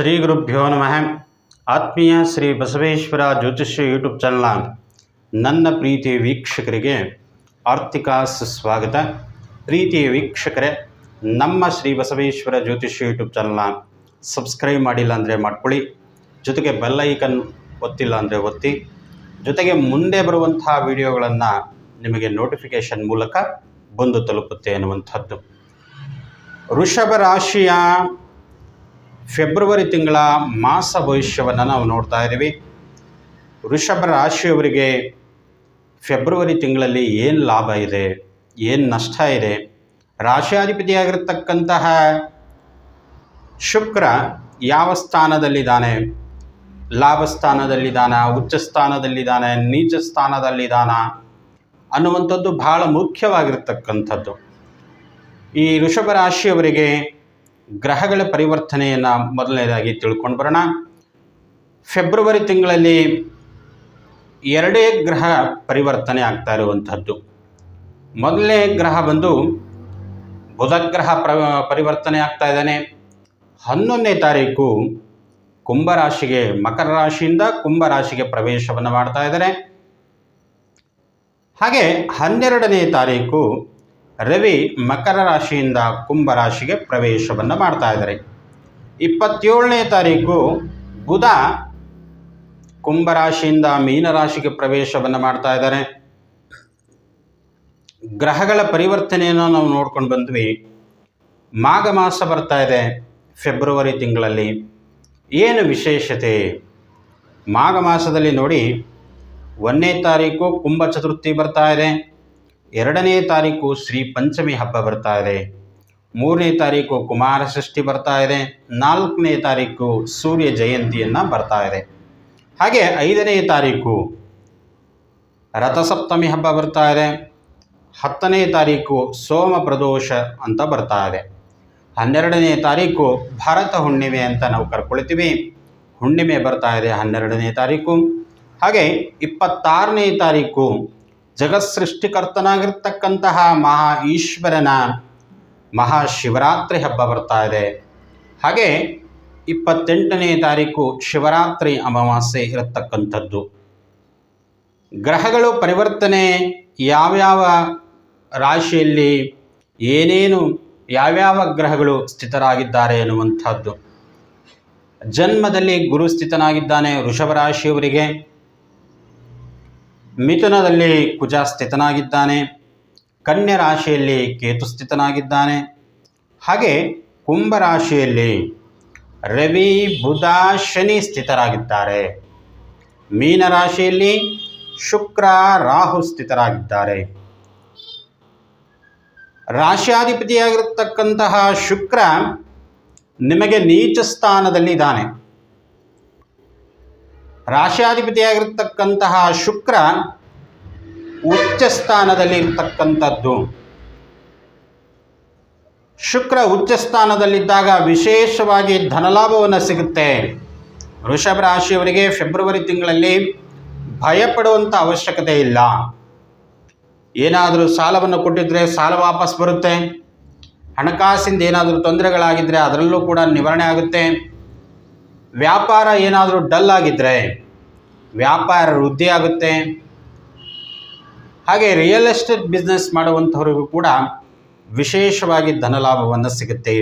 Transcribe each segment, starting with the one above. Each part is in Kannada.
ಶ್ರೀ ಗುರುಭ್ಯೋ ನಮಃ. ಆತ್ಮೀಯ ಶ್ರೀ ಬಸವೇಶ್ವರ ಜ್ಯೋತಿಷ್ಯ ಯೂಟ್ಯೂಬ್ ಚಾನಲ್ನ ನನ್ನ ಪ್ರೀತಿಯ ವೀಕ್ಷಕರಿಗೆ ಆರ್ಥಿಕ ಸುಸ್ವಾಗತ. ಪ್ರೀತಿಯ ವೀಕ್ಷಕರೇ, ನಮ್ಮ ಶ್ರೀ ಬಸವೇಶ್ವರ ಜ್ಯೋತಿಷ್ಯ ಯೂಟ್ಯೂಬ್ ಚಾನಲ್ನ ಸಬ್ಸ್ಕ್ರೈಬ್ ಮಾಡಿಲ್ಲ ಅಂದರೆ ಮಾಡ್ಕೊಳ್ಳಿ. ಜೊತೆಗೆ ಬೆಲ್ಲೈಕನ್ ಒತ್ತಿಲ್ಲ ಅಂದರೆ ಒತ್ತಿ. ಜೊತೆಗೆ ಮುಂದೆ ಬರುವಂತಹ ವಿಡಿಯೋಗಳನ್ನು ನಿಮಗೆ ನೋಟಿಫಿಕೇಷನ್ ಮೂಲಕ ಬಂದು ತಲುಪುತ್ತೆ ಅನ್ನುವಂಥದ್ದು. ವೃಷಭ ರಾಶಿಯ ಫೆಬ್ರವರಿ ತಿಂಗಳ ಮಾಸ ಭವಿಷ್ಯವನ್ನು ನಾವು ನೋಡ್ತಾ ಇದ್ದೀವಿ. ವೃಷಭ ರಾಶಿಯವರಿಗೆ ಫೆಬ್ರವರಿ ತಿಂಗಳಲ್ಲಿ ಏನು ಲಾಭ ಇದೆ, ಏನು ನಷ್ಟ ಇದೆ? ರಾಶಿಯಾಧಿಪತಿಯಾಗಿರ್ತಕ್ಕಂತಹ ಶುಕ್ರ ಯಾವ ಸ್ಥಾನದಲ್ಲಿದ್ದಾನೆ? ಲಾಭ ಸ್ಥಾನದಲ್ಲಿದ್ದಾನ, ಉಚ್ಚ ಸ್ಥಾನದಲ್ಲಿದ್ದಾನೆ, ನೀಚ ಸ್ಥಾನದಲ್ಲಿದ್ದಾನ ಅನ್ನುವಂಥದ್ದು ಬಹಳ ಮುಖ್ಯವಾಗಿರ್ತಕ್ಕಂಥದ್ದು. ಈ ವೃಷಭ ರಾಶಿಯವರಿಗೆ ಗ್ರಹಗಳ ಪರಿವರ್ತನೆಯನ್ನು ಮೊದಲನೇದಾಗಿ ತಿಳ್ಕೊಂಡು ಬರೋಣ. ಫೆಬ್ರವರಿ ತಿಂಗಳಲ್ಲಿ ಎರಡೇ ಗ್ರಹ ಪರಿವರ್ತನೆ ಆಗ್ತಾ ಇರುವಂಥದ್ದು ಮೊದಲನೇ ಗ್ರಹ ಬಂದು ಬುಧ ಗ್ರಹ ಪ್ರ, ಪರಿವರ್ತನೆ ಆಗ್ತಾ ಇದ್ದಾನೆ. ಹನ್ನೊಂದನೇ ತಾರೀಕು ಕುಂಭರಾಶಿಗೆ, ಮಕರ ರಾಶಿಯಿಂದ ಕುಂಭರಾಶಿಗೆ ಪ್ರವೇಶವನ್ನು ಮಾಡ್ತಾ ಇದ್ದಾರೆ ಹಾಗೆ ಹನ್ನೆರಡನೇ ತಾರೀಕು ರವಿ ಮಕರ ರಾಶಿಯಿಂದ ಕುಂಭ ರಾಶಿಗೆ ಪ್ರವೇಶವನ್ನು ಮಾಡ್ತಾ ಇದ್ದಾರೆ. ಇಪ್ಪತ್ತೇಳನೇ ತಾರೀಕು ಬುಧ ಕುಂಭರಾಶಿಯಿಂದ ಮೀನರಾಶಿಗೆ ಪ್ರವೇಶವನ್ನು ಮಾಡ್ತಾ ಇದ್ದಾರೆ. ಗ್ರಹಗಳ ಪರಿವರ್ತನೆಯನ್ನು ನಾವು ನೋಡ್ಕೊಂಡು ಬಂದ್ವಿ. ಮಾಘ ಮಾಸ ಬರ್ತಾ ಇದೆ ಫೆಬ್ರವರಿ ತಿಂಗಳಲ್ಲಿ. ಏನು ವಿಶೇಷತೆ? ಮಾಘ ಮಾಸದಲ್ಲಿ ನೋಡಿ, ಒಂದನೇ ತಾರೀಕು ಕುಂಭ ಚತುರ್ಥಿ ಬರ್ತಾ ಇದೆ. ಎರಡನೇ ತಾರೀಕು ಶ್ರೀ ಪಂಚಮಿ ಹಬ್ಬ ಬರ್ತಾ ಇದೆ. ಮೂರನೇ ತಾರೀಕು ಕುಮಾರ ಷಷ್ಠಿ ಬರ್ತಾ ಇದೆ. ನಾಲ್ಕನೇ ತಾರೀಕು ಸೂರ್ಯ ಜಯಂತಿಯನ್ನು ಬರ್ತಾ ಇದೆ. ಹಾಗೆ ಐದನೇ ತಾರೀಕು ರಥಸಪ್ತಮಿ ಹಬ್ಬ ಬರ್ತಾ ಇದೆ. ಹತ್ತನೇ ತಾರೀಕು ಸೋಮ ಪ್ರದೋಷ ಅಂತ ಬರ್ತಾ ಇದೆ. ಹನ್ನೆರಡನೇ ತಾರೀಕು ಭಾರತ ಹುಣ್ಣಿಮೆ ಅಂತ ನಾವು ಕರ್ಕೊಳ್ತೀವಿ. ಹುಣ್ಣಿಮೆ ಬರ್ತಾ ಇದೆ ಹನ್ನೆರಡನೇ ತಾರೀಕು. ಹಾಗೆ ಇಪ್ಪತ್ತಾರನೇ ತಾರೀಕು ಜಗತ್ಸೃಷ್ಟಿಕರ್ತನಾಗಿರ್ತಕ್ಕಂತಹ ಮಹಾ ಈಶ್ವರನ ಮಹಾಶಿವರಾತ್ರಿ ಹಬ್ಬ ಬರ್ತಾ ಇದೆ. ಹಾಗೆ ಇಪ್ಪತ್ತೆಂಟನೇ ತಾರೀಕು ಶಿವರಾತ್ರಿ ಅಮಾವಾಸ್ಯೆ ಇರತಕ್ಕಂಥದ್ದು. ಗ್ರಹಗಳು ಪರಿವರ್ತನೆ ಯಾವ್ಯಾವ ರಾಶಿಯಲ್ಲಿ ಏನೇನು ಯಾವ್ಯಾವ ಗ್ರಹಗಳು ಸ್ಥಿತರಾಗಿದ್ದಾರೆ ಎನ್ನುವಂಥದ್ದು. ಜನ್ಮದಲ್ಲಿ ಗುರು ಸ್ಥಿತನಾಗಿದ್ದಾನೆ ವೃಷಭ ರಾಶಿಯವರಿಗೆ. ಮಿಥುನದಲ್ಲಿ ಕುಜ ಸ್ಥಿತನಾಗಿದ್ದಾನೆ ಕನ್ಯಾ ರಾಶಿಯಲ್ಲಿ ಕೇತು ಸ್ಥಿತನಾಗಿದ್ದಾನೆ ಹಾಗೆ ಕುಂಭ ರಾಶಿಯಲ್ಲಿ ರವಿ, ಬುಧ, ಶನಿ ಸ್ಥಿತರಾಗಿದ್ದಾರೆ. ಮೀನರಾಶಿಯಲ್ಲಿ ಶುಕ್ರ, ರಾಹು ಸ್ಥಿತರಾಗಿದ್ದಾರೆ. ರಾಶಿಯಾಧಿಪತಿಯಾಗಿರ್ತಕ್ಕಂತಹ ಶುಕ್ರ ನಿಮಗೆ ನೀಚ ಸ್ಥಾನದಲ್ಲಿದ್ದಾನೆ ರಾಶಿಯಾಧಿಪತಿಯಾಗಿರ್ತಕ್ಕಂತಹ ಶುಕ್ರ ಉಚ್ಚ ಸ್ಥಾನದಲ್ಲಿ ಇರ್ತಕ್ಕಂಥದ್ದು. ಶುಕ್ರ ಉಚ್ಚ ಸ್ಥಾನದಲ್ಲಿದ್ದಾಗ ವಿಶೇಷವಾಗಿ ಧನಲಾಭವನ್ನು ಸಿಗುತ್ತೆ. ವೃಷಭ ರಾಶಿಯವರಿಗೆ ಫೆಬ್ರವರಿ ತಿಂಗಳಲ್ಲಿ ಭಯಪಡುವಂಥ ಅವಶ್ಯಕತೆ ಇಲ್ಲ. ಏನಾದರೂ ಸಾಲವನ್ನು ಕೊಟ್ಟಿದ್ದರೆ ಸಾಲ ವಾಪಸ್ ಬರುತ್ತೆ. ಹಣಕಾಸಿಂದ ಏನಾದರೂ ತೊಂದರೆಗಳಾಗಿದ್ದರೆ ಅದರಲ್ಲೂ ಕೂಡ ನಿವಾರಣೆ ಆಗುತ್ತೆ. ವ್ಯಾಪಾರ ಏನಾದರೂ ಡಲ್ ಆಗಿದ್ದರೆ ವ್ಯಾಪಾರ ವೃದ್ಧಿ ಆಗುತ್ತೆ. ಹಾಗೆ ರಿಯಲ್ ಎಸ್ಟೇಟ್ ಬಿಸ್ನೆಸ್ ಮಾಡುವಂಥವ್ರಿಗೂ ಕೂಡ ವಿಶೇಷವಾಗಿ ಧನಲಾಭವನ್ನು ಸಿಗುತ್ತೆ.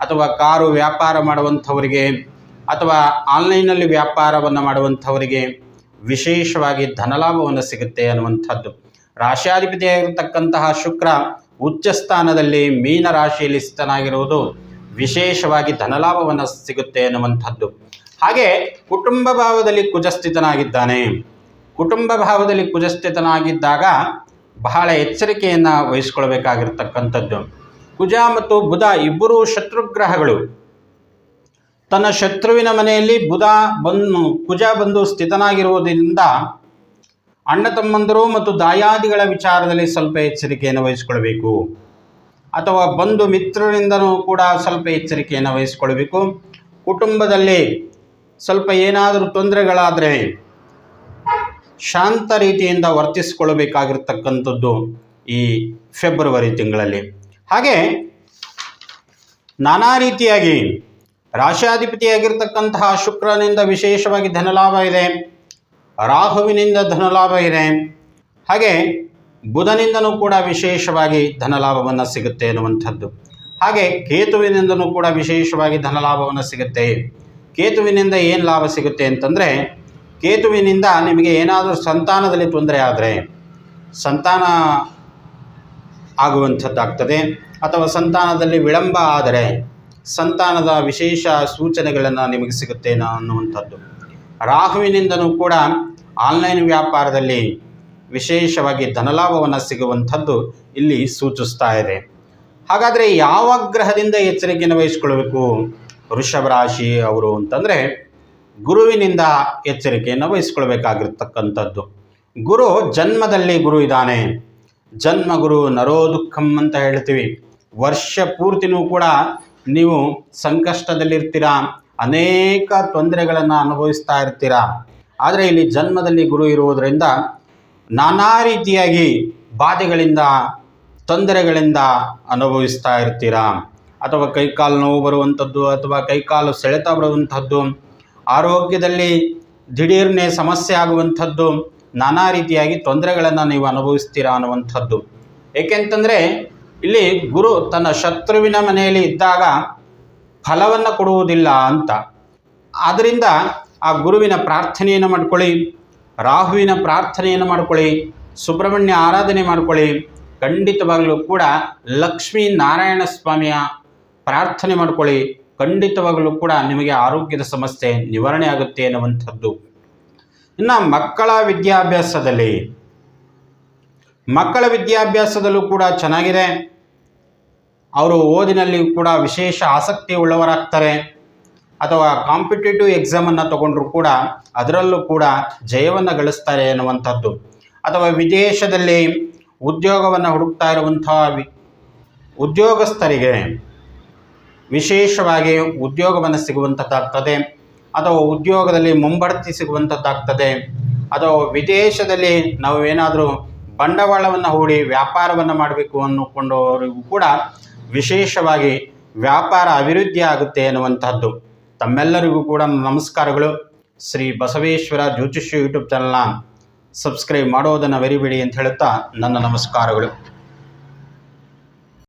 ಅಥವಾ ಕಾರು ವ್ಯಾಪಾರ ಮಾಡುವಂಥವರಿಗೆ ಅಥವಾ ಆನ್ಲೈನಲ್ಲಿ ವ್ಯಾಪಾರವನ್ನು ಮಾಡುವಂಥವರಿಗೆ ವಿಶೇಷವಾಗಿ ಧನಲಾಭವನ್ನು ಸಿಗುತ್ತೆ ಅನ್ನುವಂಥದ್ದು. ರಾಶಿಯಾಧಿಪತಿಯಾಗಿರ್ತಕ್ಕಂತಹ ಶುಕ್ರ ಉಚ್ಚ ಸ್ಥಾನದಲ್ಲಿ ಮೀನ ರಾಶಿಯಲ್ಲಿ ಸ್ಥಿತನಾಗಿರುವುದು ವಿಶೇಷವಾಗಿ ಧನಲಾಭವನ್ನು ಸಿಗುತ್ತೆ ಅನ್ನುವಂಥದ್ದು ಹಾಗೆ ಕುಟುಂಬ ಭಾವದಲ್ಲಿ ಕುಜಸ್ಥಿತನಾಗಿದ್ದಾನೆ. ಕುಟುಂಬ ಭಾವದಲ್ಲಿ ಕುಜಸ್ಥಿತನಾಗಿದ್ದಾಗ ಬಹಳ ಎಚ್ಚರಿಕೆಯನ್ನು ವಹಿಸ್ಕೊಳ್ಬೇಕಾಗಿರ್ತಕ್ಕಂಥದ್ದು. ಕುಜ ಮತ್ತು ಬುಧ ಇಬ್ಬರೂ ಶತ್ರುಗ್ರಹಗಳು. ತನ್ನ ಶತ್ರುವಿನ ಮನೆಯಲ್ಲಿ ಬುಧ ಬಂದು, ಕುಜ ಬಂದು ಸ್ಥಿತನಾಗಿರುವುದರಿಂದ ಅಣ್ಣ ತಮ್ಮಂದರು ಮತ್ತು ದಾಯಾದಿಗಳ ವಿಚಾರದಲ್ಲಿ ಸ್ವಲ್ಪ ಎಚ್ಚರಿಕೆಯನ್ನು ವಹಿಸ್ಕೊಳ್ಬೇಕು. ಅಥವಾ ಬಂಧು ಮಿತ್ರರಿಂದನೂ ಕೂಡ ಸ್ವಲ್ಪ ಎಚ್ಚರಿಕೆಯನ್ನು ವಹಿಸ್ಕೊಳ್ಬೇಕು. ಕುಟುಂಬದಲ್ಲಿ ಸ್ವಲ್ಪ ಏನಾದರೂ ತೊಂದರೆಗಳಾದರೆ ಶಾಂತ ರೀತಿಯಿಂದ ವರ್ತಿಸಿಕೊಳ್ಳಬೇಕಾಗಿರ್ತಕ್ಕಂಥದ್ದು ಈ ಫೆಬ್ರವರಿ ತಿಂಗಳಲ್ಲಿ. ಹಾಗೆ ನಾನಾ ರೀತಿಯಾಗಿ ರಾಶಾಧಿಪತಿಯಾಗಿರ್ತಕ್ಕಂತಹ ಶುಕ್ರನಿಂದ ವಿಶೇಷವಾಗಿ ಧನಲಾಭ ಇದೆ, ರಾಹುವಿನಿಂದ ಧನಲಾಭ ಇದೆ. ಹಾಗೆ ಬುಧನಿಂದನೂ ಕೂಡ ವಿಶೇಷವಾಗಿ ಧನಲಾಭವನ್ನು ಸಿಗುತ್ತೆ ಅನ್ನುವಂಥದ್ದು ಹಾಗೆ ಕೇತುವಿನಿಂದನೂ ಕೂಡ ವಿಶೇಷವಾಗಿ ಧನಲಾಭವನ್ನು ಸಿಗುತ್ತೆ. ಕೇತುವಿನಿಂದ ಏನು ಲಾಭ ಸಿಗುತ್ತೆ ಅಂತಂದರೆ, ಕೇತುವಿನಿಂದ ನಿಮಗೆ ಏನಾದರೂ ಸಂತಾನದಲ್ಲಿ ತೊಂದರೆ ಆದರೆ, ಸಂತಾನ ಆಗುವಂಥದ್ದಾಗ್ತದೆ. ಅಥವಾ ಸಂತಾನದಲ್ಲಿ ವಿಳಂಬ ಆದರೆ, ಸಂತಾನದ ವಿಶೇಷ ಸೂಚನೆಗಳನ್ನು ನಿಮಗೆ ಸಿಗುತ್ತೆ ಅನ್ನುವಂಥದ್ದು ರಾಹುವಿನಿಂದನೂ ಕೂಡ ಆನ್ಲೈನ್ ವ್ಯಾಪಾರದಲ್ಲಿ ವಿಶೇಷವಾಗಿ ಧನಲಾಭವನ್ನು ಸಿಗುವಂಥದ್ದು ಇಲ್ಲಿ ಸೂಚಿಸ್ತಾ ಇದೆ. ಹಾಗಾದರೆ ಯಾವ ಗ್ರಹದಿಂದ ಎಚ್ಚರಿಕೆಯನ್ನು ವಹಿಸ್ಕೊಳ್ಬೇಕು ವೃಷಭ ರಾಶಿ ಅವರು ಅಂತಂದರೆ ಗುರುವಿನಿಂದ ಎಚ್ಚರಿಕೆಯನ್ನು ವಹಿಸ್ಕೊಳ್ಬೇಕಾಗಿರ್ತಕ್ಕಂಥದ್ದು ಗುರು ಜನ್ಮದಲ್ಲಿ ಗುರು ಇದ್ದಾನೆ. ಜನ್ಮ ಗುರು ನರೋ ದುಃಖಂ ಅಂತ ಹೇಳ್ತೀವಿ. ವರ್ಷ ಪೂರ್ತಿನೂ ಕೂಡ ನೀವು ಸಂಕಷ್ಟದಲ್ಲಿರ್ತೀರಾ? ಅನೇಕ ತೊಂದರೆಗಳನ್ನು ಅನುಭವಿಸ್ತಾ ಇರ್ತೀರ? ಆದರೆ ಇಲ್ಲಿ ಜನ್ಮದಲ್ಲಿ ಗುರು ಇರುವುದರಿಂದ ನಾನಾ ರೀತಿಯಾಗಿ ಬಾಧೆಗಳಿಂದ, ತೊಂದರೆಗಳಿಂದ ಅನುಭವಿಸ್ತಾ ಇರ್ತೀರಾ? ಅಥವಾ ಕೈಕಾಲು ನೋವು ಬರುವಂಥದ್ದು, ಅಥವಾ ಕೈಕಾಲು ಸೆಳೆತ ಬರುವಂಥದ್ದು, ಆರೋಗ್ಯದಲ್ಲಿ ದಿಢೀರ್ನೆ ಸಮಸ್ಯೆ ಆಗುವಂಥದ್ದು, ನಾನಾ ರೀತಿಯಾಗಿ ತೊಂದರೆಗಳನ್ನು ನೀವು ಅನುಭವಿಸ್ತೀರಾ ಅನ್ನುವಂಥದ್ದು. ಏಕೆಂತಂದರೆ, ಇಲ್ಲಿ ಗುರು ತನ್ನ ಶತ್ರುವಿನ ಮನೆಯಲ್ಲಿ ಇದ್ದಾಗ ಫಲವನ್ನು ಕೊಡುವುದಿಲ್ಲ ಅಂತ. ಆದ್ದರಿಂದ ಆ ಗುರುವಿನ ಪ್ರಾರ್ಥನೆಯನ್ನು ಮಾಡ್ಕೊಳ್ಳಿ. ರಾಹುವಿನ ಪ್ರಾರ್ಥನೆಯನ್ನು ಮಾಡಿಕೊಳ್ಳಿ, ಸುಬ್ರಹ್ಮಣ್ಯ ಆರಾಧನೆ ಮಾಡ್ಕೊಳ್ಳಿ. ಖಂಡಿತವಾಗಲೂ ಕೂಡ ಲಕ್ಷ್ಮೀ ನಾರಾಯಣ ಸ್ವಾಮಿಯ ಪ್ರಾರ್ಥನೆ ಮಾಡ್ಕೊಳ್ಳಿ. ಖಂಡಿತವಾಗಲೂ ಕೂಡ ನಿಮಗೆ ಆರೋಗ್ಯದ ಸಮಸ್ಯೆ ನಿವಾರಣೆ ಆಗುತ್ತೆ ಎನ್ನುವಂಥದ್ದು. ಇನ್ನು ಮಕ್ಕಳ ವಿದ್ಯಾಭ್ಯಾಸದಲ್ಲಿ, ಮಕ್ಕಳ ವಿದ್ಯಾಭ್ಯಾಸದಲ್ಲೂ ಕೂಡ ಚೆನ್ನಾಗಿದೆ. ಅವರು ಓದಿನಲ್ಲಿ ಕೂಡ ವಿಶೇಷ ಆಸಕ್ತಿ ಉಳ್ಳವರಾಗ್ತಾರೆ ಅಥವಾ ಕಾಂಪಿಟೇಟಿವ್ ಎಕ್ಸಾಮನ್ನು ತಗೊಂಡ್ರೂ ಕೂಡ ಅದರಲ್ಲೂ ಕೂಡ ಜಯವನ್ನು ಗಳಿಸ್ತಾರೆ ಅನ್ನುವಂಥದ್ದು ಅಥವಾ ವಿದೇಶದಲ್ಲಿ ಉದ್ಯೋಗವನ್ನು ಹುಡುಕ್ತಾ ಇರುವಂಥ ಉದ್ಯೋಗಸ್ಥರಿಗೆ ವಿಶೇಷವಾಗಿ ಉದ್ಯೋಗವನ್ನು ಸಿಗುವಂಥದ್ದಾಗ್ತದೆ, ಅಥವಾ ಉದ್ಯೋಗದಲ್ಲಿ ಮುಂಬಡ್ತಿ ಸಿಗುವಂಥದ್ದಾಗ್ತದೆ, ಅಥವಾ ವಿದೇಶದಲ್ಲಿ ನಾವು ಏನಾದರೂ ಬಂಡವಾಳವನ್ನು ಹೂಡಿ ವ್ಯಾಪಾರವನ್ನು ಮಾಡಬೇಕು ಅನ್ನುಕೊಂಡವರಿಗೂ ಕೂಡ ವಿಶೇಷವಾಗಿ ವ್ಯಾಪಾರ ಅಭಿವೃದ್ಧಿ ಆಗುತ್ತೆ ಅನ್ನುವಂಥದ್ದು ತಮ್ಮೆಲ್ಲರಿಗೂ ಕೂಡ ನಮಸ್ಕಾರಗಳು. ಶ್ರೀ ಬಸವೇಶ್ವರ ಜ್ಯೋತಿಷ್ಯ ಯೂಟ್ಯೂಬ್ ಚಾನಲ್ನ ಸಬ್ಸ್ಕ್ರೈಬ್ ಮಾಡೋದನ್ನು ಬರಿಬೇಡಿ ಅಂತ ಹೇಳುತ್ತಾ ನನ್ನ ನಮಸ್ಕಾರಗಳು.